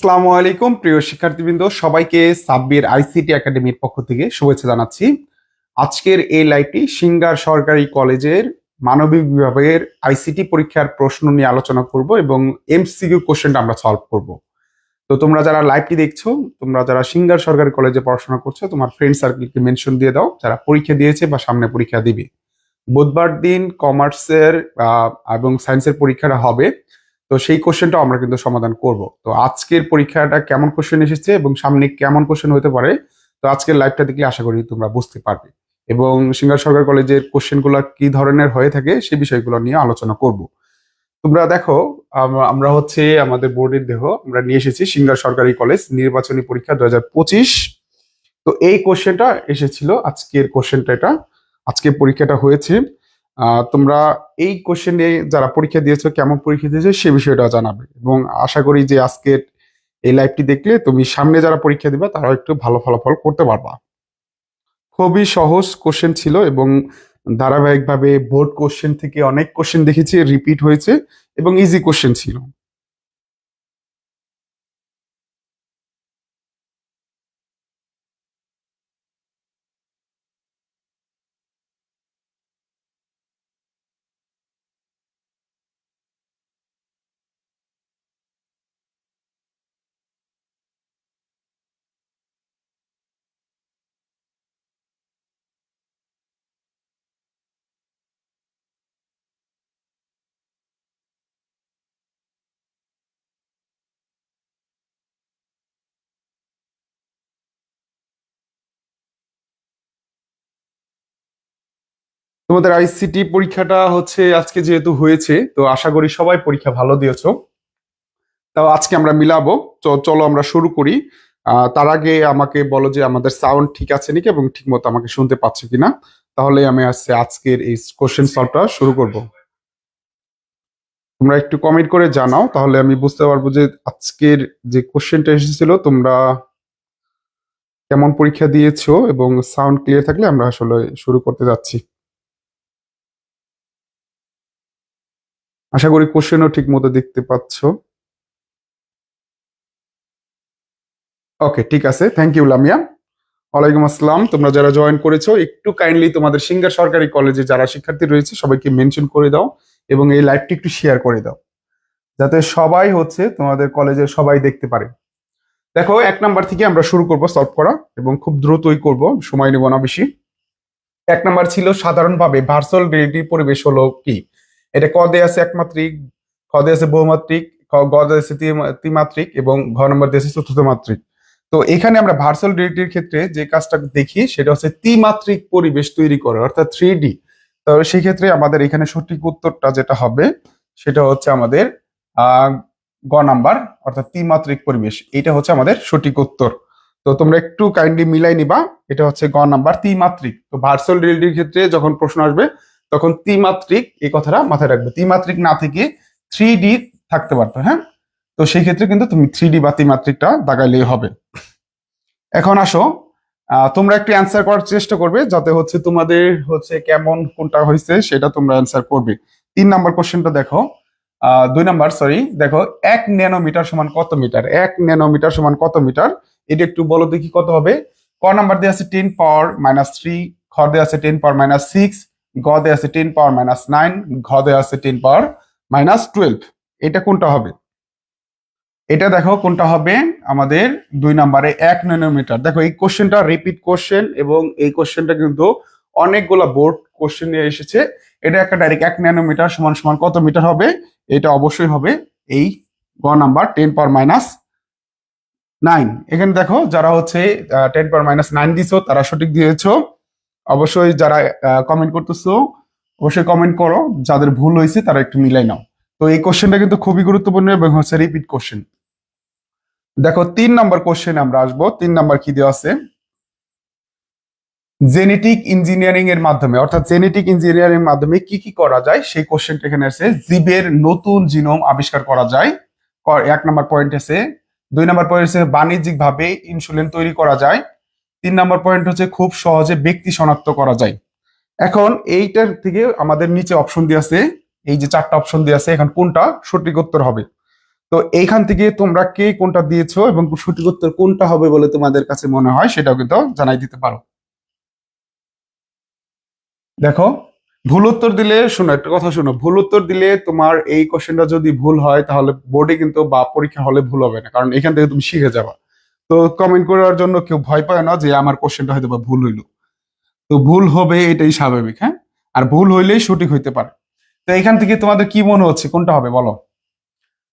আসসালামু আলাইকুম, প্রিয় শিক্ষার্থীবৃন্দ। সবাইকে সাব্বির আইসিটি একাডেমির পক্ষ থেকে শুভেচ্ছা জানাচ্ছি। আজকের এই লাইভটি সিঙ্গার সরকারি কলেজের মানবিক বিভাগের আইসিটি পরীক্ষার প্রশ্ন নিয়ে আলোচনা করব এবং এমসিকিউ কোশ্চেনটা আমরা সলভ করব। তো তোমরা যারা লাইভটি দেখছ, তোমরা যারা সিঙ্গার সরকারি কলেজে পড়াশোনা করছ, তোমার ফ্রেন্ড সার্কেলকে মেনশন দিয়ে দাও, যারা পরীক্ষা দিয়েছে বা সামনে পরীক্ষা দিবে। বুধবার দিন কমার্সের এবং সায়েন্সের পরীক্ষাটা হবে। তো সেই কোশ্চেনটা আমরা কিন্তু সমাধান করব। তো আজকের পরীক্ষাটা কেমন কোশ্চেন এসেছে এবং সামনে কেমন কোশ্চেন হতে পারে, তো আজকের লাইভটা দেখলে আশা করি তোমরা বুঝতে পারবে। এবং সিঙ্গার সরকার কলেজের কোশ্চেনগুলো কি ধরনের হয়ে থাকে সেই বিষয়গুলো নিয়ে আলোচনা করব। তোমরা দেখো, আম- আমরা হচ্ছে আমাদের বোর্ডের দেহ, আমরা নিয়ে এসেছি সিঙ্গার সরকারি কলেজ নির্বাচনী পরীক্ষা দু হাজার পঁচিশ। তো এই কোশ্চেনটা এসেছিল, আজকের কোশ্চেনটা এটা। আজকে পরীক্ষাটা হয়েছে তোমরা এই কোশ্চেনে যারা পরীক্ষা দিয়েছ, কেমন পরীক্ষা দিয়েছ, সে বিষয়টা জানাবে। এবং আশা করি যে আজকের এই লাইভটি দেখলে তুমি সামনে যারা পরীক্ষা দিবে তারা একটু ভালো ফলাফল করতে পারবা। খুবই সহজ কোশ্চেন ছিল এবং ধারাবাহিকভাবে বোর্ড কোশ্চেন থেকে অনেক কোশ্চেন দেখেছি রিপিট হয়েছে এবং ইজি কোশ্চেন ছিল। তোমাদের আইসিটি পরীক্ষাটা হচ্ছে আজকে যেহেতু হয়েছে, তো আশা করি সবাই পরীক্ষা ভালো দিয়েছ। তাও আজকে আমরা মিলাবো চলো আমরা শুরু করি। তার আগে আমাকে বলো যে আমাদের সাউন্ড ঠিক আছে নাকি এবং ঠিক মতো আমাকে শুনতে পাচ্ছ কিনা? তাহলে আমি আজকে আজকের এই কোশ্চেন সলভটা শুরু করব। তোমরা একটু কমেন্ট করে জানাও, তাহলে আমি বুঝতে পারব যে আজকের যে কোশ্চেনটা এসেছিল, তোমরা কেমন পরীক্ষা দিয়েছ এবং সাউন্ড ক্লিয়ার থাকলে আমরা আসলে শুরু করতে যাচ্ছি। আশা করি কোশ্চেনও ঠিক মতো দেখতে পাচ্ছ। ওকে ঠিক আছে। Thank you Lamia. ওয়ালাইকুম আসসালাম। তোমরা যারা জয়েন করেছ, একটু কাইন্ডলি তোমাদের সিঙ্গার সরকারি কলেজে যারা শিক্ষার্থী রয়েছে, সবাইকে মেনশন করে দাও এবং এই লাইভটি একটু শেয়ার করে দাও। যাতে সবাই হচ্ছে তোমাদের কলেজের সবাই দেখতে পারে। দেখো, এক নাম্বার থেকে আমরা শুরু করব সলভ করা এবং খুব দ্রুতই করব। সময় নেব না বেশি। এক নাম্বার ছিল, সাধারণভাবে ভার্চুয়াল রিয়েলিটি পরিবেশ হলো কি? এটা কদে আছে একমাত্রিক খ দেয়া আছে বহুমাত্রিক খ গ দেয়া আছে ত্রি- ত্রিমাত্রিক এবং ঘ নম্বর দেয়া আছে চতুর্থ মাত্রিক। তো এখানে আমরা ভার্চুয়াল রিয়েলিটির ক্ষেত্রে যে কাজটা দেখি সেটা হচ্ছে ত্রিমাত্রিক পরিবেশ তৈরি করে, অর্থাৎ থ্রি ডি তো সেই ক্ষেত্রে আমাদের এখানে সঠিক উত্তরটা যেটা হবে সেটা হচ্ছে আমাদের গ নাম্বার, অর্থাৎ ত্রিমাত্রিক পরিবেশ। এটা হচ্ছে আমাদের সঠিক উত্তর। তো তোমরা একটু কাইন্ডলি মিলাই নিবা, এটা হচ্ছে গ নাম্বার ত্রিমাত্রিক। তো ভার্চুয়াল রিয়েলিটির ক্ষেত্রে যখন প্রশ্ন আসবে তখন ত্রিমাত্রিক, এই কথাটা মাথায় রাখবে। ত্রিমাত্রিক না থেকে থ্রি ডি থাকতে পারতো হ্যাঁ? তো সেই ক্ষেত্রে কিন্তু তুমি থ্রি ডি বা ত্রিমাত্রিকটা দাগাইলেই হবে। এখন আসো তোমরা একটু অ্যান্সার করার চেষ্টা করবে, যাতে হচ্ছে তোমাদের হচ্ছে কেমন কোনটা হয়েছে সেটা তোমরা অ্যান্সার করবে। তিন নাম্বার কোশ্চেনটা দেখো দুই নাম্বার সরি দেখো, এক ন্যানোমিটার সমান কত মিটার? এক ন্যানোমিটার সমান কত মিটার? এটা একটু বলো দেখি কত হবে। ক নাম্বার দিয়ে আছে টেন পাওয়ার মাইনাস থ্রি খ দেওয়া আছে টেন পাওয়ার মাইনাস সিক্স গ দিয়ে আছে টেন পাওয়ার মাইনাস নাইন ঘ দিয়ে আছে টেন পাওয়ার মাইনাস টুয়েলভ এটা কোনটা হবে? এটা দেখো কোনটা হবে? আমাদের দুই নম্বরে এক ন্যানোমিটার দেখো এই কোশ্চেনটা রিপিট কোশ্চেন এবং এই কোশ্চেনটা কিন্তু অনেকগুলা বোর্ড কোশ্চেন নিয়ে এসেছে। এটা একটা ডাইরেক্ট এক ন্যানোমিটার সমান সমান কত মিটার হবে? এটা অবশ্যই হবে এই গ number ten power minus nine এখানে দেখো যারা হচ্ছে টেন পাওয়ার মাইনাস নাইন দিছো, তারা সঠিক দিয়েছ। অবশ্যই যারা কমেন্ট করতেছো, অবশ্যই কমেন্ট করো। যাদের ভুল হয়েছে, তারা একটু মিলাই নাও। তো এই কোশ্চেনটা কিন্তু খুবই গুরুত্বপূর্ণ এবং হচ্ছে রিপিট কোশ্চেন দেখো, তিন নম্বর কোশ্চেন আমরা আসব। তিন নম্বর কি দেওয়া আছে? জেনেটিক ইঞ্জিনিয়ারিং এর মাধ্যমে। অর্থাৎ জেনেটিক ইঞ্জিনিয়ারিং এর মাধ্যমে কি কি করা যায়? সেই কোশ্চেনটা এখানে আছে। জীবের নতুন জিনোম আবিষ্কার করা যায়। এক নম্বর পয়েন্ট আছে। দুই নম্বর পয়েন্ট আছে বাণিজ্যিক ভাবে ইনসুলিন তৈরি করা যায়। তিন নম্বর পয়েন্ট হচ্ছে খুব সহজে ব্যক্তি শনাক্ত করা যায়। এখন এইটার থেকে আমাদের নিচে অপশন দিয়ে আছে, এই যে চারটা অপশন দিয়ে আছে, এখন কোনটা সঠিক উত্তর হবে? তো এইখান থেকে তোমরা কে কোনটা দিয়েছ এবং সঠিক উত্তর কোনটা হবে বলে তোমাদের কাছে মনে হয় সেটাও কিন্তু জানাই দিতে পারো। দেখো, ভুল উত্তর দিলে শোনো, একটা কথা শোনো, ভুল উত্তর দিলে তোমার এই কোশ্চেনটা যদি ভুল হয় তাহলে বোর্ডে কিন্তু বা পরীক্ষা হলে ভুল হবে না, কারণ এখান থেকে তুমি শিখে যাবা। তো কমেন্ট করার জন্য কেউ ভয় পায় না যে আমার কোশ্চেনটা হয়তো বা ভুল হইল। তো ভুল হবে এটাই স্বাভাবিক হ্যাঁ? আর ভুল হইলেই সঠিক হইতে পারে। তো এখান থেকে তোমাদের কি মনে হচ্ছে? কোনটা হবে বলো?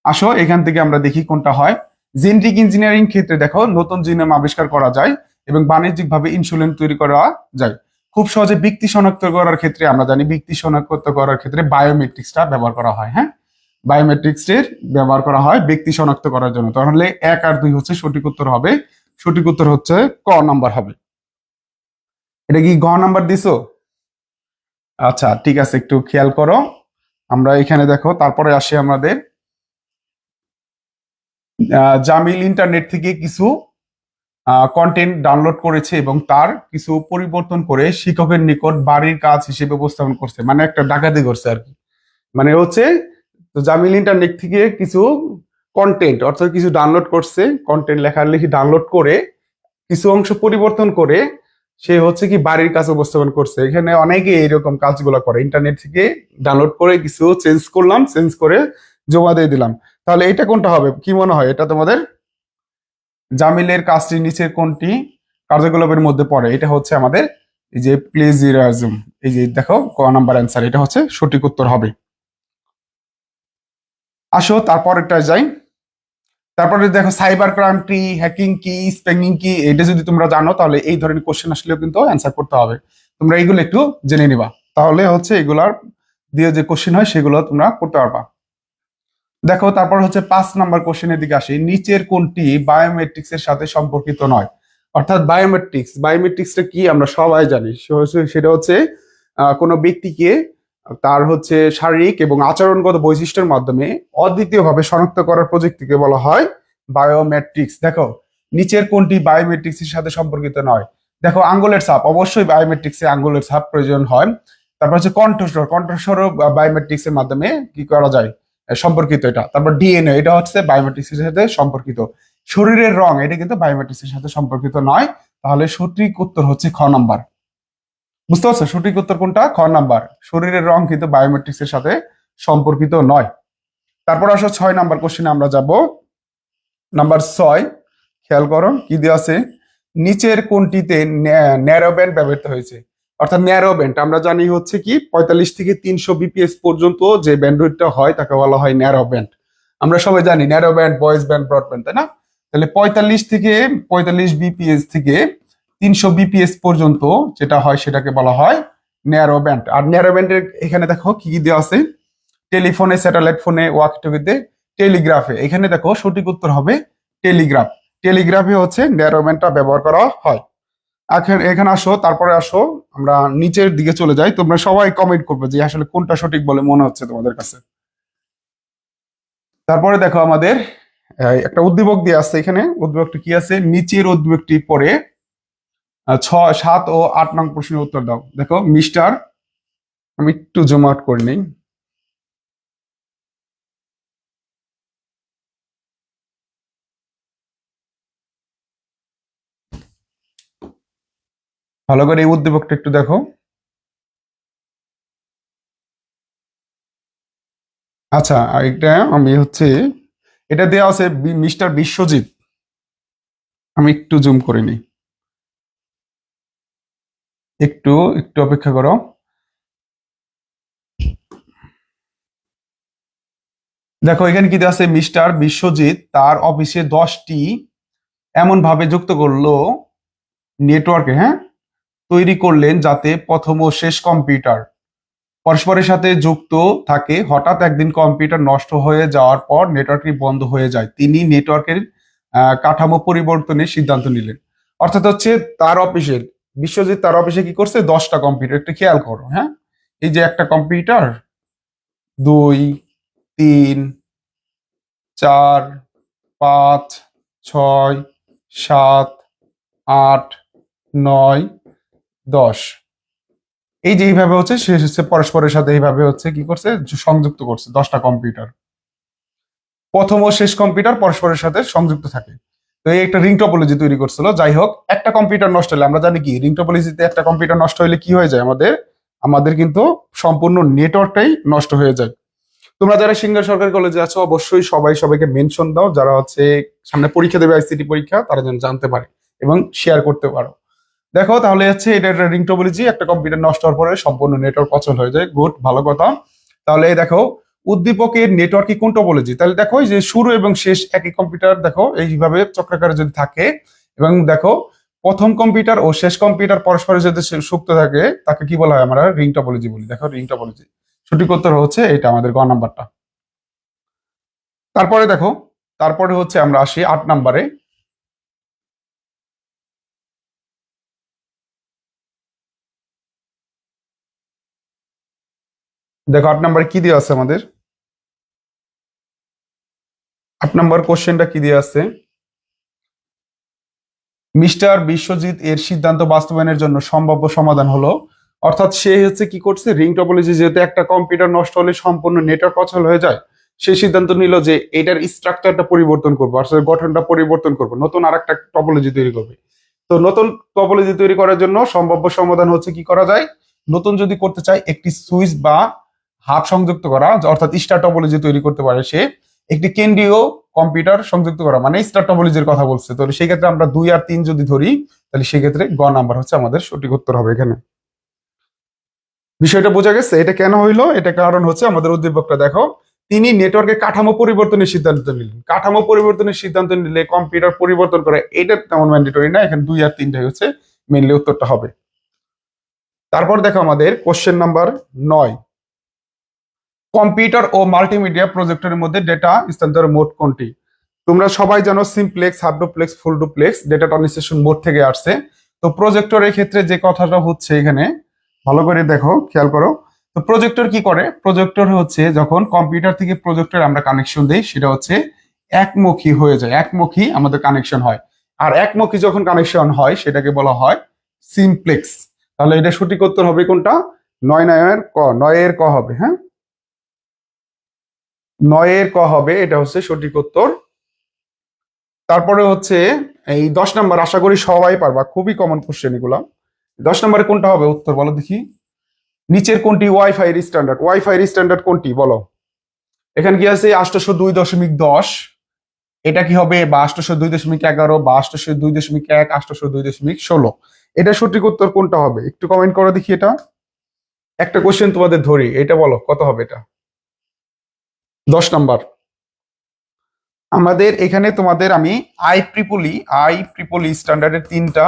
আসো, এখান থেকে আমরা দেখি কোনটা হয়। জেনেটিক ইঞ্জিনিয়ারিং ক্ষেত্রে দেখো, নতুন জিনোম আবিষ্কার করা যায় এবং বাণিজ্যিকভাবে ইনসুলিন তৈরি করা যায়। খুব সহজে ব্যক্তি শনাক্ত করার ক্ষেত্রে, আমরা জানি ব্যক্তি শনাক্ত করার ক্ষেত্রে বায়োমেট্রিক্সটা ব্যবহার করা হয় হ্যাঁ? বায়োমেট্রিক্সের ব্যবহার করা হয় ব্যক্তি শনাক্ত করার জন্য। তাহলে এক আর দুই হচ্ছে সঠিক উত্তর হবে। সঠিক উত্তর হচ্ছে ক নাম্বার হবে। এটা কি গ নাম্বার দিছো? আচ্ছা ঠিক আছে, একটু খেয়াল করো। আমরা এখানে দেখো, তারপরে আসি আমাদের। জামিল ইন্টারনেট থেকে কিছু কন্টেন্ট ডাউনলোড করেছে এবং তার কিছু পরিবর্তন করে শিক্ষকের নিকট বাড়ির কাজ হিসেবে উপস্থাপন করছে। মানে একটা ডাকাতি করছে আর কি। মানে হচ্ছে তো জামিল ইন্টারনেট থেকে কিছু কন্টেন্ট অর্থাৎ কিছু ডাউনলোড করছে কন্টেন্ট লেখালেখি ডাউনলোড করে, কিছু অংশ পরিবর্তন করে, সে হচ্ছে কি বাড়ির কাছে উপস্থাপন করছে। এখানে অনেকে এরকম কাজগুলো করে। ইন্টারনেট থেকে ডাউনলোড করে কিছু চেঞ্জ করলাম চেঞ্জ করে জমা দিয়ে দিলাম। তাহলে এটা কোনটা হবে? কি মনে হয়? এটা তোমাদের? জামিলের কাজটি নিচের কোনটি? কার্যকলাপের মধ্যে পড়ে। এটা হচ্ছে আমাদের এই যে প্লেজিরাজম এই যে দেখো, ক নাম্বার অ্যান্সার এটা হচ্ছে সঠিক উত্তর হবে। আসো, তারপরেরটা যাই। তারপরে দেখো সাইবার ক্রাইম কি হ্যাকিং কি স্প্যাঙ্গিং কি, এটা যদি তোমরা জানো, তাহলে এই ধরনের কোশ্চেন আসলেও কিন্তু অ্যান্সার করতে হবে। তোমরা এইগুলো একটু জেনে নিবা। তাহলে হচ্ছে এগুলার দিয়ে যে কোশ্চেন হয়, সেগুলো তোমরা করতে পারবা। দেখো, তারপর হচ্ছে পাঁচ নাম্বার কোশ্চেনের দিকে আসি। নিচের কোনটি বায়োমেট্রিক্স এর সাথে সম্পর্কিত নয়? অর্থাৎ বায়োমেট্রিক্স বায়োমেট্রিক্সটা কি আমরা সবাই জানি। সেটা হচ্ছে কোনো ব্যক্তিকে তার হচ্ছে শারীরিক এবং আচরণগত বৈশিষ্ট্যের মাধ্যমে অদ্বিতীয়ভাবে শনাক্ত করার প্রযুক্তিকে বলা হয় বায়োমেট্রিক্স দেখো, নিচের কোনটি বায়োমেট্রিক্স এর সাথে সম্পর্কিত নয়? দেখো, আঙ্গুলের ছাপ, অবশ্যই বায়োমেট্রিক্সে আঙ্গুলের ছাপ প্রয়োজন হয়। তারপর হচ্ছে কণ্ঠস্বর, কণ্ঠস্বরও বায়োমেট্রিক্স এর মাধ্যমে কি করা যায়? সম্পর্কিত এটা। তারপর ডিএনএ এটা হচ্ছে বায়োমেট্রিক্স এর সাথে সম্পর্কিত। শরীরের রং, এটা কিন্তু বায়োমেট্রিক্স এর সাথে সম্পর্কিত নয়। তাহলে সঠিক উত্তর হচ্ছে খ নাম্বার। বুঝতে পারছ? সঠিক উত্তর কোনটা? খ নাম্বার। শরীরের রং কিন্তু বায়োমেট্রিক্স এর সাথে সম্পর্কিত নয়। তারপর আসো ছয় নাম্বার কোশ্চেনে আমরা যাব। নাম্বার ছয়, খেয়াল করো কি দেওয়া আছে? নিচের কোনটিতে ন্যারো ব্যান্ড ব্যবহৃত হয়েছে? অর্থাৎ ন্যারো ব্যান্ড আমরা জানি হচ্ছে কি, পঁয়তাল্লিশ থেকে তিনশো বিপিএস পর্যন্ত যে ব্যান্ডউইডটা হয়, তাকে বলা হয় ন্যারো ব্যান্ড আমরা সবাই জানি narrow band voice band broadband তাই না? তাহলে পঁয়তাল্লিশ থেকে পঁয়তাল্লিশ বিপিএস থেকে তিনশো বিপিএস পর্যন্ত যেটা হয় সেটাকে বলা হয় ন্যারো ব্যান্ড আর ন্যারো ব্যান্ডের এখানে দেখো কি কি দেওয়া আছে? টেলিফোনে স্যাটেলাইট ফোনে ওয়াকিটকিতে টেলিগ্রাফে এখানে দেখো সঠিক উত্তর হবে টেলিগ্রাফ টেলিগ্রাফে হচ্ছে ন্যারো ব্যান্ডটা ব্যবহার করা হয়। এখন এখানে আসো, তারপরে আসো, আমরা নিচের দিকে চলে যাই। তোমরা সবাই কমেন্ট করবে যে আসলে কোনটা সঠিক বলে মনে হচ্ছে তোমাদের কাছে। তারপরে দেখো আমাদের একটা উদ্দীপক দিয়ে আছে এখানে। উদ্দীপকটি কি আছে? নিচের উদ্দীপকটি পরে ছয়, সাত ও আট নং প্রশ্নের উত্তর দাও। দেখো, মিস্টার, আমি একটু জুম আউট করে নিই। ভালো করে এই উদ্দীপকটা একটু দেখো। আচ্ছা এটা আমি হচ্ছে, এটা দেওয়া আছে মিস্টার বিশ্বজিৎ। আমি একটু জুম করে নিই। একটু একটু অপেক্ষা করো। দেখো, এখানে কি আছে? মিস্টার বিশ্বজিৎ তার অফিসে দশটি এমন ভাবে যুক্ত করল নেটওয়ার্কে হ্যাঁ? তৈরি করলেন যাতে প্রথম ও শেষ কম্পিউটার। পরস্পরের সাথে যুক্ত থাকে, হঠাৎ একদিন কম্পিউটার নষ্ট হয়ে যাওয়ার পর নেটওয়ার্কটি বন্ধ হয়ে যায়। তিনি নেটওয়ার্কের কাঠামো পরিবর্তনের সিদ্ধান্ত নিলেন। অর্থাৎ হচ্ছে তার অফিসের বিশ্বজিৎ তার অফিসে কি করছে? দশটা কম্পিউটার একটু খেয়াল করো হ্যাঁ? এই যে একটা কম্পিউটার দুই, তিন, চার, পাঁচ, ছয়, সাত, আট, নয়, দশ। এই যে এইভাবে হচ্ছে, সে হচ্ছে পরস্পরের সাথে এইভাবে হচ্ছে কি করছে, সংযুক্ত করছে, দশটা কম্পিউটার প্রথম ও শেষ কম্পিউটার পরস্পরের সাথে সংযুক্ত থাকে। তো এই একটা রিং টপোলজি তৈরি করছিল। যাই হোক, একটা কম্পিউটার নষ্ট হলে, আমরা জানি কি রিং টপোলজিতে একটা কম্পিউটার নষ্ট হলে কি হয়ে যায় আমাদের? আমাদের কিন্তু সম্পূর্ণ নেটওয়ার্কটাই নষ্ট হয়ে যায়। তোমরা যারা সিঙ্গার সরকারি কলেজে আছো, অবশ্যই সবাই সবাইকে মেনশন দাও। যারা হচ্ছে সামনে পরীক্ষা দেবে আইসিটি পরীক্ষা, তারা যেন জানতে পারে এবং শেয়ার করতে পারো। দেখো, তাহলে হচ্ছে এটা একটা রিং টপোলজি একটা কম্পিউটার নষ্ট হওয়ার পরে সম্পূর্ণ নেটওয়ার্ক অচল হয়ে যায়। গুড, ভালো কথা। তাহলে দেখো উদ্দীপকের নেটওয়ার্ক কোন টপোলজি তাহলে দেখো যে শুরু এবং শেষ একই কম্পিউটার দেখো, এইভাবে চক্রাকারে যদি থাকে, এবং দেখো, প্রথম কম্পিউটার ও শেষ কম্পিউটার পরস্পরের সাথে সে- যুক্ত থাকে, তাকে কি বলা হয়? আমরা রিং টপোলজি বলি। দেখো রিং টপোলজি সঠিক উত্তর হচ্ছে এটা, আমাদের গ নাম্বারটা। তারপরে দেখো, তারপরে হচ্ছে আমরা আসি আট নাম্বারে। দেখো, আট নাম্বারে কি দিয়ে আছে আমাদের? আট নাম্বার কোশ্চেনটা কি দিয়ে আছে মিস্টার বিশ্বজিৎ এর সিদ্ধান্ত বাস্তবায়নের জন্য সম্ভাব্য সমাধান হলো। অর্থাৎ সে হচ্ছে কি করছে? রিং টপোলজি যেহেতু একটা কম্পিউটার নষ্ট হলে সম্পূর্ণ নেটওয়ার্ক অচল হয়ে যায়, সে সিদ্ধান্ত নিল যে এটার স্ট্রাকচারটা পরিবর্তন করব অর্থাৎ গঠনটা পরিবর্তন করব, নতুন আর একটা টপোলজি তৈরি করবে। তো নতুন টপোলজি তৈরি করার জন্য সম্ভাব্য সমাধান হচ্ছে কি করা যায়? নতুন যদি করতে চায় একটি সুইচ বা হাব সংযুক্ত করা, অর্থাৎ স্টার টপোলজি তৈরি করতে পারে সে একটি কেন্দ্রীয় কম্পিউটার সংযুক্ত করা মানে স্টার টপোলজির কথা বলছে। তো সেই ক্ষেত্রে আমরা দুই আর তিন যদি ধরি, তাহলে সেই ক্ষেত্রে গ নাম্বার হচ্ছে আমাদের সঠিক উত্তর হবে এখানে। বিষয়টা বোঝা গেছে, এটা কেন হইল? এটা কারণ হচ্ছে আমাদের উদ্দীপকটা দেখো, তিনি নেটওয়ার্কের কাঠামো পরিবর্তনের সিদ্ধান্ত নিলেন। কাঠামো পরিবর্তনের সিদ্ধান্ত নিলে কম্পিউটার পরিবর্তন করে, এটা তেমন ম্যান্ডেটরি না, এখানে দুই আর তিনটাই হচ্ছে মেনলি উত্তরটা হবে। তারপর দেখো আমাদের কোশ্চেন নাম্বার নয়। কম্পিউটার ও মাল্টিমিডিয়া প্রজেক্টরের মধ্যে ডেটা স্থানান্তর মোড কোনটি? তোমরা সবাই জানো simplex half duplex full duplex data transmission mode থেকে আসছে। তো প্রজেক্টরের ক্ষেত্রে যে কথাটা হচ্ছে এখানে, ভালো করে দেখো, খেয়াল করো। তো প্রজেক্টর কি করে? প্রজেক্টর হচ্ছে যখন কম্পিউটার থেকে প্রজেক্টর আমরা কানেকশন দেই, সেটা হচ্ছে একমুখী হয়ে যায়। একমুখী আমাদের কানেকশন হয়। আর একমুখী যখন কানেকশন হয়, সেটাকে বলা হয় সিমপ্লেক্স তাহলে এটা সঠিক উত্তর হবে কোনটা? নয় নয়ের ক নয়ের ক হবে হ্যাঁ? নয়ের ক হবে, এটা হচ্ছে সঠিক উত্তর। তারপরে হচ্ছে এই দশ নম্বর, আশা করি সবাই পারবা, খুবই কমন কোশ্চেন এগুলা। দশ নম্বরে কোনটা হবে উত্তর বলো দেখি। নিচের কোনটি ওয়াইফাই স্ট্যান্ডার্ড ওয়াইফাই স্ট্যান্ডার্ড কোনটি বলো। এখানে কি আছে? আষ্টশো দুই দশমিক দশ। এটা কি হবে? বা আষ্টশো দুই দশমিক এগারো, বা আষ্টশো দুই দশমিক এক আষ্টশো দুই দশমিক ষোলো। এটা সঠিক উত্তর কোনটা হবে? একটু কমেন্ট করো দেখি এটা। একটা কোশ্চেন তোমাদের ধরি, এটা বলো, কত হবে এটা? দশ নাম্বার। আমাদের এখানে তোমাদের আমি I triple E I triple E স্ট্যান্ডার্ডের তিনটা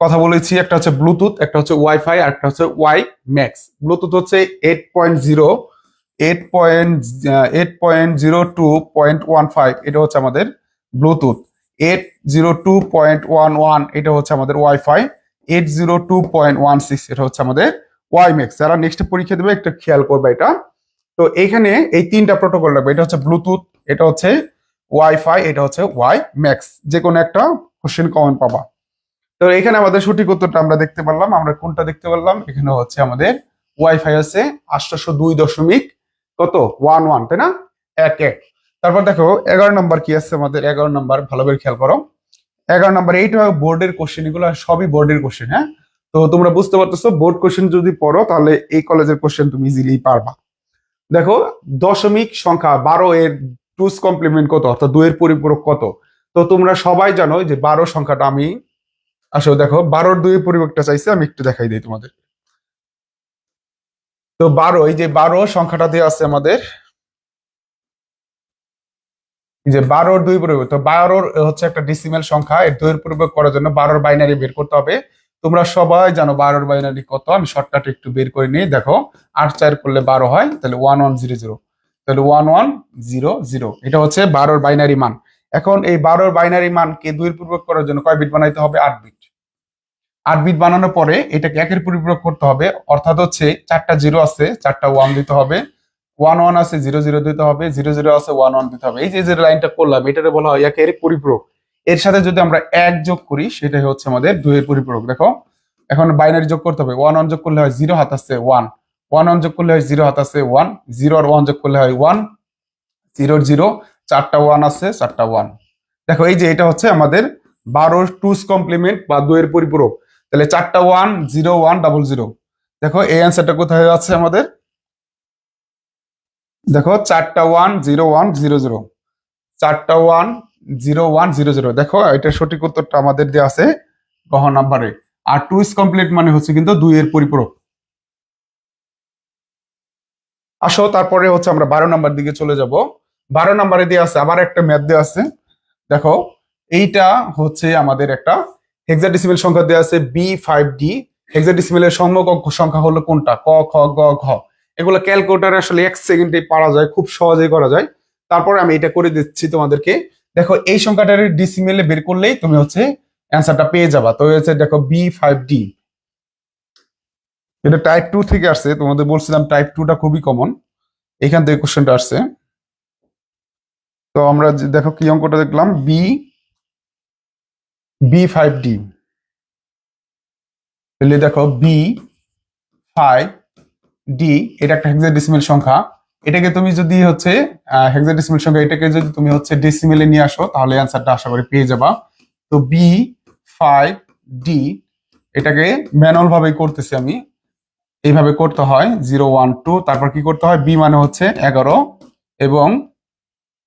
কথা বলেছি। একটা হচ্ছে ব্লুটুথ, একটা হচ্ছে ওয়াইফাই, আর একটা হচ্ছে ওয়াই ম্যাক্স। ব্লুটুথ হচ্ছে eight point zero, eight point eight point zero two point one five, এটা হচ্ছে আমাদের Bluetooth. Eight zero two point one one, এটা হচ্ছে আমাদের wifi. Eight zero two point one six, এটা হচ্ছে আমাদের ওয়াই ম্যাক্স। যারা নেক্সট পরীক্ষা দেবে, একটা খেয়াল করবে এটা। তো এখানে এই তিনটা প্রোটোকল লাগবে। এটা হচ্ছে ব্লুটুথ এটা হচ্ছে ওয়াইফাই এটা হচ্ছে ওয়াই ম্যাক্স যে কোনো একটা কোশ্চেন কমন পাবা। তো এখানে আমাদের সঠিক উত্তরটা আমরা দেখতে পারলাম, আমরা কোনটা দেখতে পারলাম? এখানে হচ্ছে আমাদের ওয়াইফাই আছে আটশোশো দুই দশমিক কত? ওয়ান ওয়ান, তাই না? এক এক। তারপর দেখো, এগারো নম্বর কি আছে আমাদের? এগারো নম্বর, ভালো করে খেয়াল করো। এগারো নম্বর, এইটা বোর্ডের কোশ্চেন এগুলো সবই বোর্ডের কোশ্চেন হ্যাঁ? তো তোমরা বুঝতে পারতেছো বোর্ড কোশ্চেন যদি পড়ো, তাহলে এই কলেজের কোশ্চেন তুমি ইজিলি পারবা। দেখো, দশমিক সংখ্যা বারো এর টুস কমপ্লিমেন্ট কত? অর্থাৎ দুইয়ের পরিপূরক কত? তো তোমরা সবাই জানো যে বারো সংখ্যাটা আমি, আসলে দেখো, বারোর দুই পরিপূরকটা চাইছে, আমি একটু দেখাই দিই তোমাদের। তো বারো, এই যে বারো সংখ্যাটা দিয়ে আছে আমাদের যে বারোর দুই পরিপূরক, তো বারোর হচ্ছে একটা ডিসিমেল সংখ্যা, এর দুইয়ের পরিপূরক করার জন্য বারোর বাইনারি বের করতে হবে। তোমরা সবাই জানো বারোর বাইনারি কত? আমি শর্টকাট একটু বের করে নিই। দেখো আট চার করলে বারো হয়, তাহলে ওয়ান ওয়ান জিরো জিরো তাহলে ওয়ান ওয়ান জিরো জিরো এটা হচ্ছে বারোর বাইনারি মান। এখন এই বারোর বাইনারি মানকে দুইয়ের পরিপূরক করার জন্য কয় বিট বানাইতে হবে? আট বিট আট বিট বানানোর পরে এটাকে একের পরিপূরক করতে হবে, অর্থাৎ হচ্ছে চারটা জিরো আছে, চারটা ওয়ান দিতে হবে। ওয়ান ওয়ান আছে জিরো জিরো দিতে হবে জিরো জিরো আছে ওয়ান ওয়ান দিতে হবে। এই যে লাইনটা করলাম, এটারে বলা হয় একের পরিপূরক। এর সাথে যদি আমরা এক যোগ করি, সেটাই হচ্ছে আমাদের দুইয়ের পরিপূরক। দেখো, এখন বাইনারি যোগ করতে হবে। ওয়ান ওয়ান যোগ করলে হয় জিরো হাত আছে ওয়ান ওয়ান ওয়ান যোগ করলে হয় জিরো হাত আছে ওয়ান জিরো আর ওয়ান যোগ করলে হয় ওয়ান জিরোর জিরো চারটা ওয়ান আছে চারটা ওয়ান দেখো, এই যে এটা হচ্ছে আমাদের বারো টুস কমপ্লিমেন্ট বা দুয়ের পরিপূরক। তাহলে চারটা one zero one double zero দেখো, এই অ্যান্সারটা কোথায় আছে আমাদের? দেখো, চারটা one zero one zero zero চারটা one zero one zero zero. দেখো, এটা সঠিক উত্তরটা আমাদের দেওয়া আছে গহ নাম্বারে। আর টু ইস কমপ্লিট মানে হচ্ছে কিন্তু দুইয়ের পরিপূরক। আসো, তারপরে হচ্ছে আমরা বারো নাম্বার দিকে চলে যাব। বারো নাম্বারে দিয়ে আছে, আবার একটা ম্যাথ দেওয়া আছে। দেখো, এইটা হচ্ছে আমাদের একটা হেক্সাডেসিমেল সংখ্যা দেওয়া আছে বি ফাইভ ডি হেক্সাডেসিমেলের সমকক্ষ সংখ্যা হলো কোনটা? ক, খ, গ, ঘ। এগুলো ক্যালকুলেটারে আসলে এক সেকেন্ডে পারা যায়, খুব সহজেই করা যায়। তারপরে আমি এটা করে দিচ্ছি তোমাদেরকে। দেখো, এই সংখ্যাটার ডিসিমেলে বের করলেই তুমি হচ্ছে অ্যান্সারটা পেয়ে যাবা। তো হচ্ছে দেখো বি ফাইভ ডি এটা টাইপ টু থেকে আসছে, তোমাদের বলছিলাম টাইপ টুটা খুবই কমন এখান থেকে কোশ্চেনটা আসছে। তো আমরা দেখো কি অঙ্কটা দেখলাম? বি বি ফাইভ ডি তাহলে দেখো বি ফাইভ ডি এটা একটা হেক্সাডেসিমেল সংখ্যা। এটাকে তুমি যদি হচ্ছে হেক্সাডেসিমেল সংখ্যা এটাকে যদি তুমি হচ্ছে ডেসিমেলে নিয়ে আসো, তাহলে অ্যান্সারটা আশা করি পেয়ে যাবা। তো বি ফাইভ ডি এটাকে ম্যানুয়াল ভাবেই করতেছি আমি। এইভাবে করতে হয় জিরো ওয়ান টু তারপর কি করতে হয়? বি মানে হচ্ছে এগারো এবং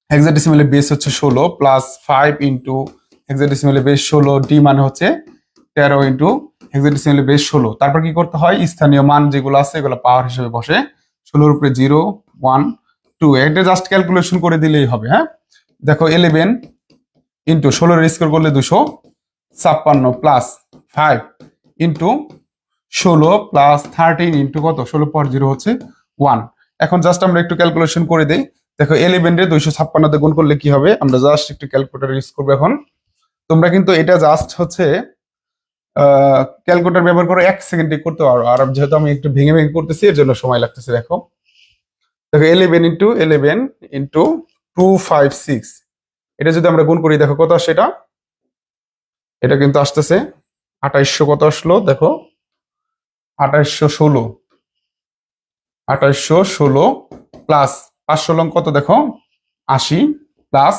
হেক্সাডেসিমেলের বেস হচ্ছে ষোলো প্লাস ফাইভ ইন্টু হেক্সাডেসিমেলের বেস ষোলো ডি মানে হচ্ছে তেরো ইন্টু হেক্সাডেসিমেলের বেস ষোলো। তারপর কি করতে হয়? স্থানীয় মান যেগুলো আছে, এগুলো পাওয়ার হিসেবে বসে। ষোলোর উপরে জিরো ওয়ান টু এটা জাস্ট ক্যালকুলেশন করে দিলেই হবে হ্যাঁ? দেখো ইলেভেন ইন্টু ষোলোর স্কোর করলে দুশো ছাপ্পান্ন প্লাস ফাইভ ইন্টু ষোলো প্লাস থার্টিন ইন্টু কত? ষোলো পর জিরো হচ্ছে ওয়ান এখন জাস্ট আমরা একটু ক্যালকুলেশন করে দিই। দেখো ইলেভেন রে দুইশো ছাপ্পান্নতে গুণ করলে কি হবে? আমরা জাস্ট একটু ক্যালকুলেটার ইউজ করব এখন। তোমরা কিন্তু এটা জাস্ট হচ্ছে ক্যালকুলেটার ব্যবহার করে এক সেকেন্ডে করতে পারো। আর যেহেতু আমি একটু ভেঙে ভেঙে করতেছি, এর জন্য সময় লাগতেছে, দেখো। দেখো eleven into eleven into two five six এটা যদি আমরা গুণ করি, দেখো কত আসে এটা? এটা কিন্তু আসতেছে আঠাইশশো কত আসলো? দেখো আঠাইশশো ষোলো। আঠাইশশো ষোলো প্লাস পাঁচশো লং কত দেখো? আশি প্লাস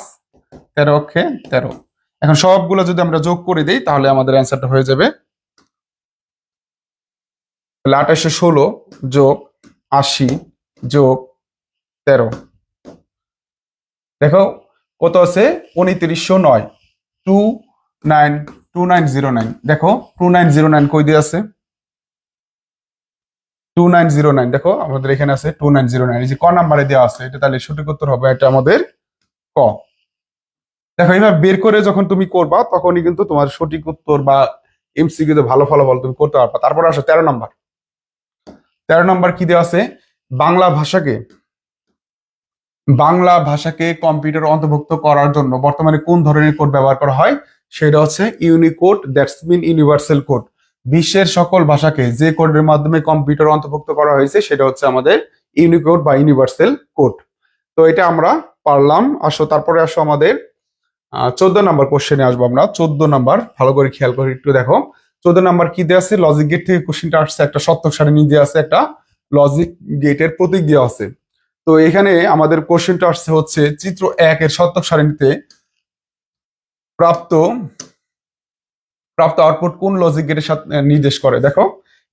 তেরো অক্ষে তেরো। এখন সবগুলো যদি আমরা যোগ করে দিই, তাহলে আমাদের অ্যান্সারটা হয়ে যাবে। তাহলে আঠাইশশো ষোলো যোগ আশি যোগ তেরো। দেখো, কত আছে? উনত্রিশশো নয়। Two nine two nine zero nine. দেখো, টু নাইন জিরো নাইন কই দিয়ে আছে? Two nine zero nine. দেখো, আমাদের এখানে আছে টু নাইন জিরো নাইন। এই যে ক নাম্বারে দেওয়া আছে, এটা তাহলে সঠিক উত্তর হবে এটা আমাদের ক। দেখো এইভাবে বের করে যখন তুমি করবা, তখনই কিন্তু তোমার সঠিক উত্তর বা এমসিকিউ তে ভালো ফলাফল তুমি করতে পারবা। তারপর আসো তেরো নাম্বার। তেরো নাম্বার কি দেওয়া আছে? বাংলা ভাষাকে বাংলা ভাষাকে কম্পিউটার অন্তর্ভুক্ত করার জন্য বর্তমানে কোন ধরনের কোড ব্যবহার করা হয়? সেটা হচ্ছে Unicode that's mean universal code বিশ্বের সকল ভাষাকে যে কোডের মাধ্যমে কম্পিউটার অন্তর্ভুক্ত করা হয়েছে, সেটা হচ্ছে আমাদের ইউনিকোড বা ইউনিভার্সাল কোড তো এটা আমরা পারলাম। আসো, তারপরে আসো আমাদের চোদ্দ নাম্বার কোশ্চেনে আসব আমরা। চোদ্দ নাম্বার, ভালো করে খেয়াল করে একটু দেখো। চোদ্দ নাম্বার কি দেওয়া আছে? লজিক গেট থেকে কোশ্চেনটা আসছে, একটা সত্যক সারণী দেওয়া আছে, একটা লজিক গেটের প্রতীক দেওয়া আছে। তো এখানে আমাদের কোশ্চেনটা আসছে হচ্ছে, চিত্র এক এর সত্যক সারণীতে প্রাপ্ত প্রাপ্ত আউটপুট কোন লজিক গেটের সাথে নির্দেশ করে? দেখো,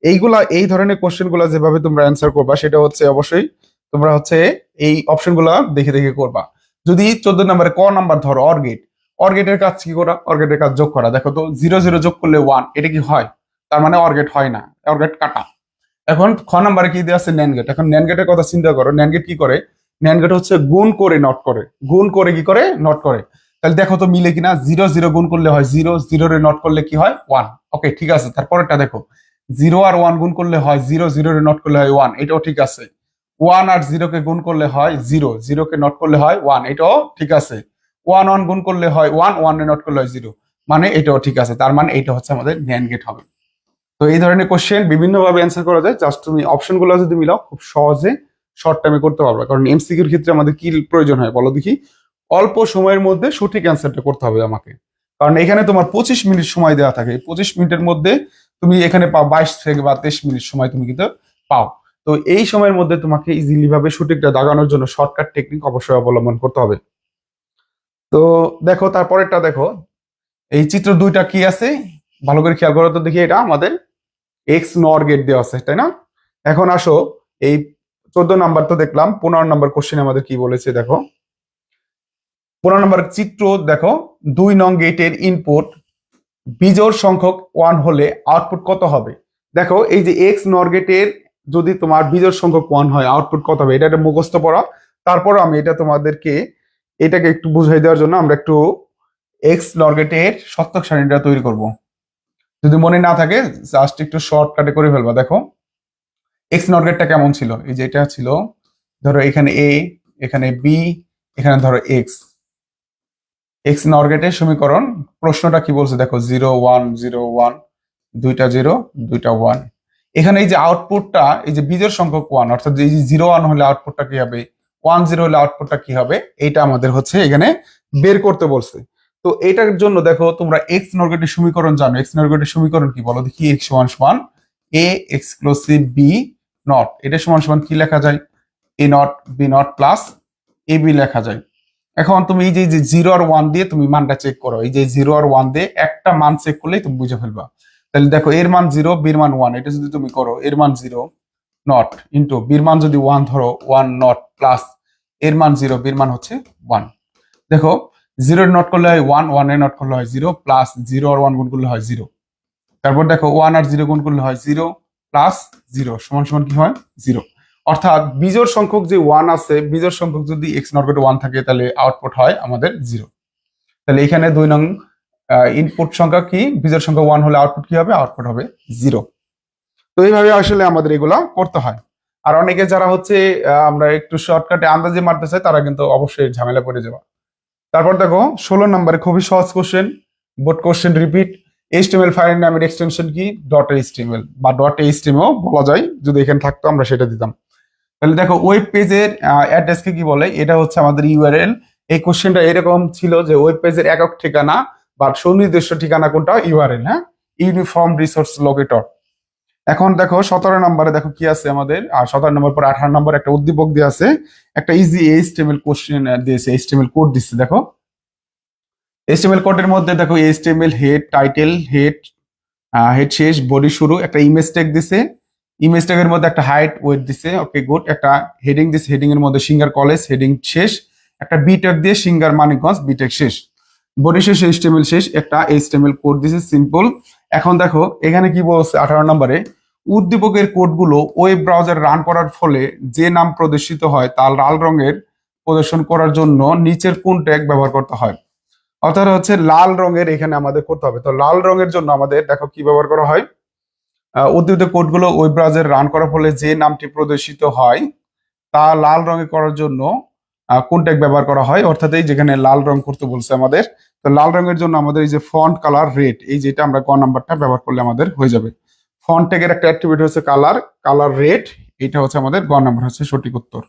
এইগুলা, এই ধরনের কোশ্চেনগুলা যেভাবে তোমরা অ্যান্সার করবা, সেটা হচ্ছে অবশ্যই তোমরা হচ্ছে এই অপশনগুলা দেখে দেখে করবা। যদি চোদ্দ নম্বরে ক নাম্বার ধরো অর গেট অর কাজ কি করা? অর গেটের কাজ যোগ করা। দেখো তো জিরো জিরো যোগ করলে ওয়ান এটা কি হয়? তার মানে অর গেট হয় না। অর গেট কাটা। এখন খ নাম্বারে কি দেওয়া আছে? ন্যান গেট এখন ন্যান গেটের কথা চিন্তা করো। ন্যান গেট কি করে? ন্যান গেট হচ্ছে গুণ করে নট করে। গুণ করে কি করে? নট করে। তাহলে দেখো তো মিলে কিনা? জিরো জিরো গুণ করলে হয় জিরো জিরো রে নট করলে কি হয়? ওয়ান ওকে ঠিক আছে। তারপরেরটা দেখো। জিরো আর ওয়ান গুণ করলে হয় জিরো জিরো রে নট করলে হয় ওয়ান এটাও ঠিক আছে। ওয়ান আর জিরো কে গুণ করলে হয় জিরো কে নট করলে হয় ওয়ান এটাও ঠিক আছে। ওয়ান ওয়ান গুণ করলে হয় ওয়ান ওয়ান এ নট করলে হয় জিরো মানে এটাও ঠিক আছে। তার মানে এটা হচ্ছে আমাদের ন্যান গেট হবে। তো এই ধরনের কোশ্চেন বিভিন্ন ভাবে অ্যান্সার করা যায়। জাস্ট তুমি অপশনগুলো যদি মিলাও, খুব সহজে শর্ট টাইমে করতে পারবে। কারণ এমসিকিউর ক্ষেত্রে আমাদের কি প্রয়োজন হয় বলো দেখি? অল্প সময়ের মধ্যে সঠিক অ্যান্সারটা করতে হবে আমাকে। কারণ এখানে তোমার পঁচিশ মিনিট সময় দেওয়া থাকে। পঁচিশ মিনিটের মধ্যে তুমি এখানে পাও বাইশ থেকে বা তেইশ মিনিট সময় তুমি কিন্তু পাও। তো এই সময়ের মধ্যে তোমাকে ইজিলি ভাবে শুটিংটা দাগানোর জন্য শর্টকাট টেকনিক অবশ্যই অবলম্বন করতে হবে। তো দেখো, তারপরেরটা দেখো। এই চিত্র দুইটা কি আছে? ভালো করে খেয়াল করো তো দেখি এটা আমাদের এক্স নর গেট দেওয়া আছে, তাই না? এখন আসো, এই চোদ্দ নাম্বার তো দেখলাম, পনেরো নাম্বার কোশ্চেন আমাদের কি বলেছে, দেখো। পনেরো নাম্বার চিত্র, দেখো, দুই নং গেটের ইনপুট বিজোড় সংখ্যক ওয়ান হলে আউটপুট কত হবে? দেখো, এই যে এক্স নর গেটের যদি তোমার বিজোড় সংখ্যক ওয়ান হয় আউটপুট কত হবে? এটা একটা মুখস্থ পড়া। তারপর আমি এটা তোমাদেরকে, এটাকে একটু বুঝাই দেওয়ার জন্য আমরা একটু এক্স নরগেটের সত্যক সারণীটা তৈরি করব। যদি মনে না থাকে জাস্ট একটু শর্টকাটে করে ফেলবা। দেখো এক্স নরগেটটা কেমন ছিল? এই যে এটা ছিল, ধরো এখানে এ এখানে বি এখানে ধরো এক্স এক্স নরগেটের সমীকরণ, প্রশ্নটা কি বলছে? দেখো জিরো ওয়ান জিরো ওয়ান দুইটা জিরো দুইটা ওয়ান এখানে এই যে আউটপুটটা এই যে বীজের সংখ্যক ওয়ান অর্থাৎ এই যে জিরো ওয়ান হলে আউটপুটটা কি হবে? ওয়ান জিরো হলে আউটপুটটা কি হবে? এইটা আমাদের হচ্ছে এখানে বের করতে বলছে। তো এটার জন্য দেখো তোমরা এক্স নরগেটের সমীকরণ জানো। এক্স নরগেটের সমীকরণ কি? বলো দেখি এক্স সমান সমান এ এক্সক্লুসিভ বি নট এটা সমান সমান কি লেখা যায়? A not B not plus A B লেখা যায়। এখন তুমি এই যে জিরো আর ওয়ান দিয়ে তুমি মানটা চেক করো। এই যে জিরো আর ওয়ান দিয়ে একটা মান চেক করলেই তুমি বুঝে ফেলবা। তাহলে দেখো এর মান জিরো বির মান ওয়ান এটা যদি তুমি করো এর মান জিরো নট ইন্টু বির মান যদি ওয়ান ধরো ওয়ান নট প্লাস এর মান জিরো বির মান হচ্ছে ওয়ান দেখো জিরো নট করলে হয় ওয়ান ওয়ান এ নট করলে হয় জিরো প্লাস জিরো আর ওয়ান গুণ করলে হয় জিরো তারপর দেখো ওয়ান আর জিরো গুণ করলে হয় জিরো প্লাস জিরো সমান সমান কি হয়? জিরো অর্থাৎ বিজোড় সংখ্যক যে ওয়ান আছে, বিজোড় সংখ্যক যদি এক্স নট ওয়ান থাকে, তাহলে আউটপুট হয় আমাদের জিরো তাহলে এখানে দুই নং ইনপুট সংখ্যা কি? বিজোড় সংখ্যা ওয়ান হলে আউটপুট কি হবে? আউটপুট হবে জিরো তো এইভাবে আসলে আমাদের এগুলা করতে হয়। আর অনেকে যারা হচ্ছে আমরা একটু শর্টকাটে আন্দাজে মারতে চাই, তারা কিন্তু অবশ্যই ঝামেলা পড়ে যাবে। তারপর দেখো, ষোলো নম্বরে খুবই সহজ question board question repeat HTML file নামের এক্সটেনশন কি ডট এইচটিএমএল বা ডট এইচটিএমও বলা যায়, যদি এখানে থাকতো আমরা সেটা দিতাম। তাহলে দেখো ওয়েব পেজের অ্যাড্রেসকে কি বলে? এটা হচ্ছে আমাদের ইউআরএল এই কোশ্চেনটা এরকম ছিল যে ওয়েব পেজের একক ঠিকানা বা সুনির্দিষ্ট ঠিকানা কোনটা? ইউআরএল হ্যাঁ? ইউনিফর্ম রিসোর্স লোকেটর এখন দেখো সতেরো নম্বরে দেখো কি আছে আমাদের? আর সতেরো নম্বর পর আঠারো নম্বর একটা উদ্দীপক দিয়ে আছে, একটা ইজি এইচটিএমএল কোশ্চেন দিয়েছে এইচটিএমএল কোড দিচ্ছে, দেখো। এইচটিএমএল কোডের মধ্যে দেখো HTML head title head head শেষ বডি শুরু, একটা ইমেজ ট্যাগ দিছে। ইমেজ ট্যাগের মধ্যে একটা হাইট ওয়েট দিছে ওকে গুড একটা হেডিং দিছে হেডিং এর মধ্যে সিঙ্গার কলেজ হেডিং শেষ, একটা বি ট্যাগ দিয়ে সিঙ্গার মানিকগঞ্জ বি ট্যাগ শেষ। বডি শেষ এইচটিএমএল শেষ, একটা এইচটিএমএল কোড দিছে সিম্পল এখন দেখো, এখানে কি বলছে আঠারো নম্বরে, উদ্দীপকের কোডগুলো ওয়েব ব্রাউজার রান করার ফলে যে নাম প্রদর্শিত হয় তা লাল রঙের প্রদর্শন করার জন্য নিচের কোন ট্যাগ ব্যবহার করতে হয়? অর্থাৎ হচ্ছে লাল রঙের এখানে আমাদের করতে হবে। তো লাল রঙের জন্য আমাদের দেখো কি ব্যবহার করা হয়? উদ্দীপিত কোডগুলো ওয়েব ব্রাউজার রান করার ফলে যে নামটি প্রদর্শিত হয় তা লাল রঙে করার জন্য কোন ট্যাগ ব্যবহার করা হয়? অর্থাৎ এই যেখানে লাল রং করতে বলছে আমাদের তো লাল রঙের জন্য আমাদের এই যে ফন্ট কালার রেড এই যেটা আমরা ক নাম্বারটা ব্যবহার করলে আমাদের হয়ে যাবে। ফন্ট ট্যাগের একটা অ্যাক্টিভিটি হচ্ছে কালার কালার রেড এটা হচ্ছে আমাদের গ নাম্বার হচ্ছে সঠিক উত্তর।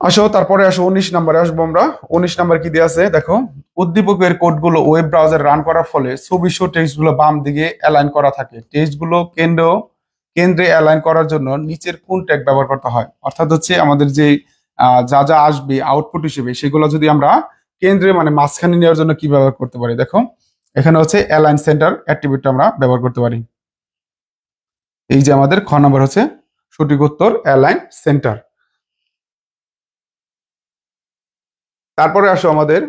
আসো, তারপরে আসো, উনিশ নাম্বারে আসব আমরা। উনিশ নাম্বার কি দিয়ে আছে? দেখো, উদ্দীপকের কোডগুলো ওয়েব ব্রাউজার রান করার ফলে ছবি শো টেক্সটগুলো বাম দিকে অ্যালাইন করা থাকে। টেক্সটগুলো কেন্দ্র, কেন্দ্রে অ্যালাইন করার জন্য নিচের কোন ট্যাগ ব্যবহার করতে হয়? অর্থাৎ হচ্ছে আমাদের যে যা যা আসবে আউটপুট হিসেবে, সেগুলো যদি আমরা কেন্দ্রে মানে মাঝখানে নেওয়ার জন্য কি ব্যবহার করতে পারি? দেখো, এখানে হচ্ছে অ্যালাইন সেন্টার অ্যাট্রিবিউট আমরা ব্যবহার করতে পারি। এই যে আমাদের খ নম্বর হচ্ছে সঠিক উত্তর অ্যালাইন সেন্টার তারপরে আসো আমাদের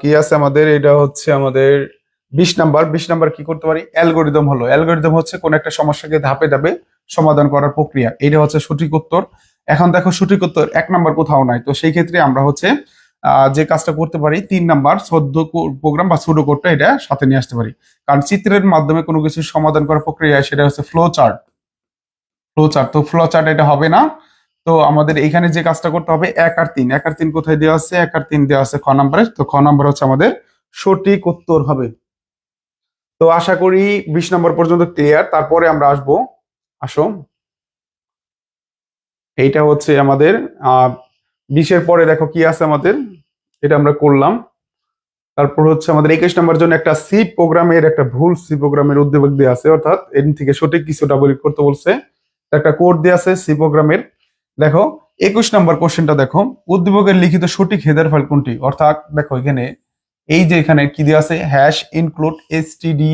কি আছে আমাদের? এটা হচ্ছে আমাদের বিশ নাম্বার। বিশ নাম্বার কি করতে পারি? অ্যালগোরিদম হলো। অ্যালগোরিদম হচ্ছে কোন একটা সমস্যাকে ধাপে ধাপে সমাধান করার প্রক্রিয়া। এটা হচ্ছে সঠিক উত্তর। এখন দেখো সঠিক উত্তর এক নাম্বার কোথাও নাই। তো সেই ক্ষেত্রে আমরা হচ্ছে যে কাজটা করতে পারি, তিন নাম্বার সদ্য প্রোগ্রাম বা সুডো কোডটা এটা সাথে নিয়ে আসতে পারি। কারণ চিত্রের মাধ্যমে কোনো কিছু সমাধান করার প্রক্রিয়া সেটা হচ্ছে ফ্লো চার্ট ফ্লো চার্ট তো ফ্লো চার্ট এটা হবে না। তো আমাদের এখানে যে কাজটা করতে হবে, এক আর তিন। এক আর তিন কোথায় দেওয়া আছে? এক আর তিন দেওয়া আছে খ নাম্বারে। তো খ নাম্বার হচ্ছে আমাদের সঠিক উত্তর হবে। তো আশা করি বিশ নম্বর পর্যন্ত ক্লিয়ার তারপরে আমরা আসব। আসো এইটা হচ্ছে আমাদের, আহ বিশের পরে দেখো কি আছে আমাদের? এটা আমরা করলাম। তারপর হচ্ছে আমাদের একুশ নাম্বার জন্য একটা সি প্রোগ্রামের একটা ভুল সি প্রোগ্রামের উদ্যোগ দিয়ে আছে, অর্থাৎ এর থেকে সঠিক কিছুটা বলি করতে বলছে। একটা কোড দেওয়া আছে সি প্রোগ্রামের দেখো, একুশ নম্বর কোশ্চেনটা দেখো। উদ্দীপকের লিখিত সঠিক হেদার ফাইল কোনটি? অর্থাৎ দেখো এখানে, এই যে এখানে কি দেওয়া আছে? Hash include S T D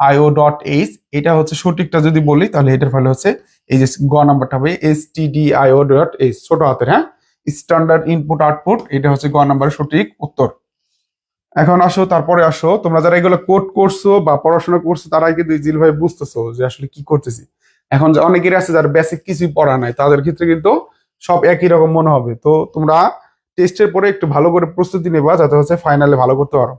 I O dot H এটা হচ্ছে সঠিকটা যদি বলি, তাহলে এটার ফাইল হচ্ছে এই যে গ নাম্বারটা হবে S T D I O dot H ছোট হাতের হ্যাঁ? স্ট্যান্ডার্ড ইনপুট আউটপুট এটা হচ্ছে গ নাম্বারের সঠিক উত্তর। এখন আসো, তারপরে আসো। তোমরা যারা এগুলো কোড করছ বা পড়াশোনা করছ তারাই কিন্তু ভাবে বুঝতেছো যে আসলে কি করতেছি। এখন যে অনেকেরই আছে যারা বেসিক কিছুই পড়া নাই, তাদের ক্ষেত্রে কিন্তু সব একই রকম মনে হবে। তো তোমরা টেস্টের পরে একটু ভালো করে প্রস্তুতি নেবা, যাতে হচ্ছে ফাইনালে ভালো করতে পারো।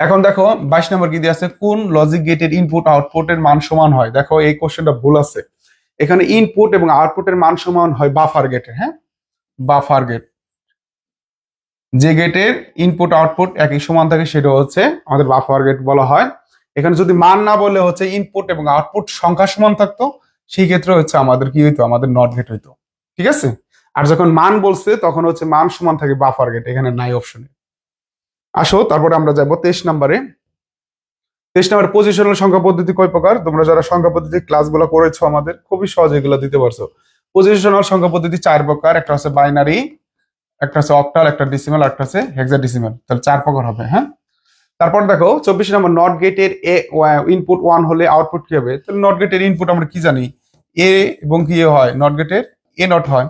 এখন দেখো, বাইশ নম্বর কি দিয়ে আছে? কোন লজিক গেটের ইনপুট আউটপুটের মান সমান হয়? দেখো, এই কোশ্চেনটা ভুল আছে। এখানে ইনপুট এবং আউটপুটের মান সমান হয় বাফার গেটের হ্যাঁ? বাফার গেট যে গেটের ইনপুট আউটপুট একই সমান থাকে, সেটা হচ্ছে আমাদের বাফার গেট বলা হয়। এখানে যদি মান না বলে হচ্ছে ইনপুট এবং আউটপুট সংখ্যা সমান থাকতো, সেই ক্ষেত্রে হচ্ছে আমাদের কি হইতো? আমাদের নট গেট হইতো। ঠিক আছে? আর যখন মান বলছে, তখন হচ্ছে মান সমান থাকে বাফার গেট এখানে নাই অপশনে আসো, তারপরে আমরা যাব তেইশ নম্বরে। তেইশ নাম্বার পজিশনাল সংখ্যা পদ্ধতি কয় প্রকার? তোমরা যারা সংখ্যা পদ্ধতি ক্লাসগুলো করেছ আমাদের, খুবই সহজে এগুলো দিতে পারছ। পজিশনাল সংখ্যা পদ্ধতি চার প্রকার, একটা হচ্ছে বাইনারি একটা হচ্ছে অক্টাল একটা ডিসিমাল একটা হচ্ছে হেক্সা ডিসিমাল তাহলে চার প্রকার হবে হ্যাঁ? তারপর দেখো, চব্বিশ নম্বর নট গেটের এ ইনপুট ওয়ান হলে আউটপুট কি হবে? তাহলে নট গেটের ইনপুট আমরা কি জানি? এ এবং কি হয়? নট গেটের এ নট হয়।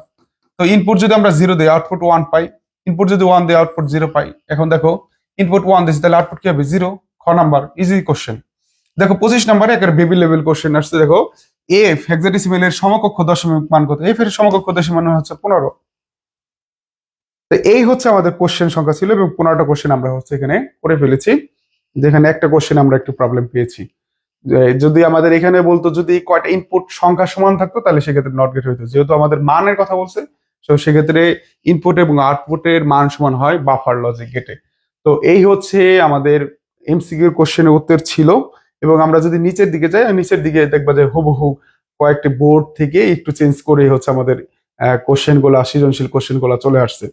তো ইনপুট যদি আমরা জিরো দিই আউটপুট ওয়ান পাই। ইনপুট যদি ওয়ান দিই আউটপুট জিরো পাই। এখন দেখো ইনপুট ওয়ান দিয়েছি, তাহলে আউটপুট কি হবে? জিরো খ নাম্বার ইজি কোশ্চেন দেখো, পঁচিশ নাম্বারে একটা বেবি লেভেল কোশ্চেন আসছে, দেখো। এফ হেক্সাডেসিমেলের সমকক্ষ দশমিক মান কত? এফ এর সমকক্ষ দশমিক মান হচ্ছে পনেরো। তো এই হচ্ছে আমাদের কোশ্চেন সংখ্যা ছিল এবং পনেরোটা কোশ্চেন আমরা হচ্ছে এখানে করে ফেলেছি। যেখানে একটা কোশ্চেন আমরা একটু প্রবলেম পেয়েছি। যদি আমাদের এখানে বলতো যদি কয়টা ইনপুট সংখ্যা সমান থাকতো, তাহলে সেক্ষেত্রে নট গেট হইতো। যেহেতু আমাদের মানের কথা বলছে তো সেক্ষেত্রে ইনপুট এবং আউটপুটের মান সমান হয় বাফার লজিক গেটে তো এই হচ্ছে আমাদের এমসিকিউর কোশ্চেনের উত্তর ছিল। এবং আমরা যদি নিচের দিকে যাই নিচের দিকে দেখবা যে হুবহু কয়েকটি বোর্ড থেকে একটু চেঞ্জ করে হচ্ছে আমাদের কোশ্চেনগুলা, সৃজনশীল কোশ্চেনগুলা চলে আসছে।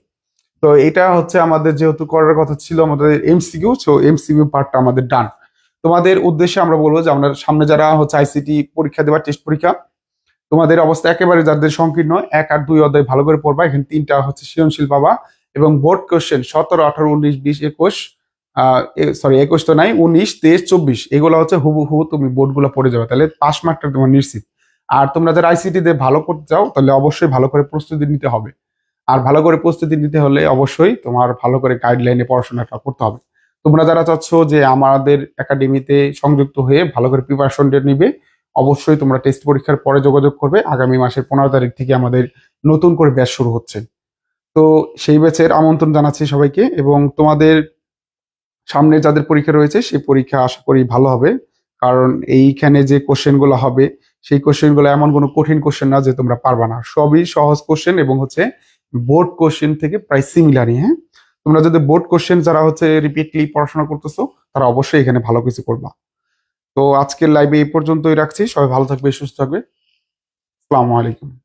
তো এটা হচ্ছে আমাদের যেহেতু করার কথা ছিল আমাদের এমসিকিউ তো এমসিকিউ পার্টটা আমাদের ডান তোমাদের উদ্দেশ্যে আমরা বলব যে আমরা সামনে যারা হচ্ছে আইসিটি পরীক্ষা দেওয়ার টেস্ট পরীক্ষা, তোমাদের অবস্থা একেবারে যাদের সংকীর্ণ, এক আর দুই অধ্যায় ভালো করে পড়বা, এখানে তিনটা হচ্ছে সৃজনশীল পাবা এবং বোর্ড কোশ্চেন সতেরো, আঠারো, উনিশ, বিশ, একুশ সরি একুশ তো নাই, উনিশ, তেইশ, চব্বিশ। এগুলো হচ্ছে হুবু হুবু তুমি বোর্ডগুলো পড়ে যাবে। তাহলে পাস মার্কটা তোমার নিশ্চিত। আর তোমরা যারা আইসিটি দিয়ে ভালো করতে চাও, তাহলে অবশ্যই ভালো করে প্রস্তুতি নিতে হবে। আর ভালো করে প্রস্তুতি নিতে হলে অবশ্যই তোমার ভালো করে গাইডলাইনে পড়াশোনাটা করতে হবে। তোমরা যারা চাচ্ছ যে আমাদের একাডেমিতে সংযুক্ত হয়ে ভালো করে প্রিপারেশন নিবে, অবশ্যই তোমরা টেস্ট পরীক্ষার পরে যোগাযোগ করবে। আগামী মাসের পনেরো তারিখ থেকে আমাদের নতুন করে ব্যাচ শুরু হচ্ছে। তো সেই ব্যাচের আমন্ত্রণ জানাচ্ছি সবাইকে এবং তোমাদের সামনে যাদের পরীক্ষা রয়েছে, সেই পরীক্ষা আশা করি ভালো হবে। কারণ এইখানে যে কোশ্চেনগুলো হবে, সেই কোশ্চেনগুলো এমন কোনো কঠিন কোশ্চেন না যে তোমরা পারবা না। সবই সহজ কোশ্চেন এবং হচ্ছে বোর্ড কোশ্চেন থেকে প্রায় সিমিলারই হ্যাঁ? তোমরা যদি বোর্ড কোশ্চেন যারা হচ্ছে রিপিটলি পড়াশোনা করতেছো, তারা অবশ্যই এখানে ভালো কিছু করবা। তো আজকের লাইভে এই পর্যন্তই রাখছি। সবাই ভালো থাকবে, সুস্থ থাকবে। আসসালামু আলাইকুম।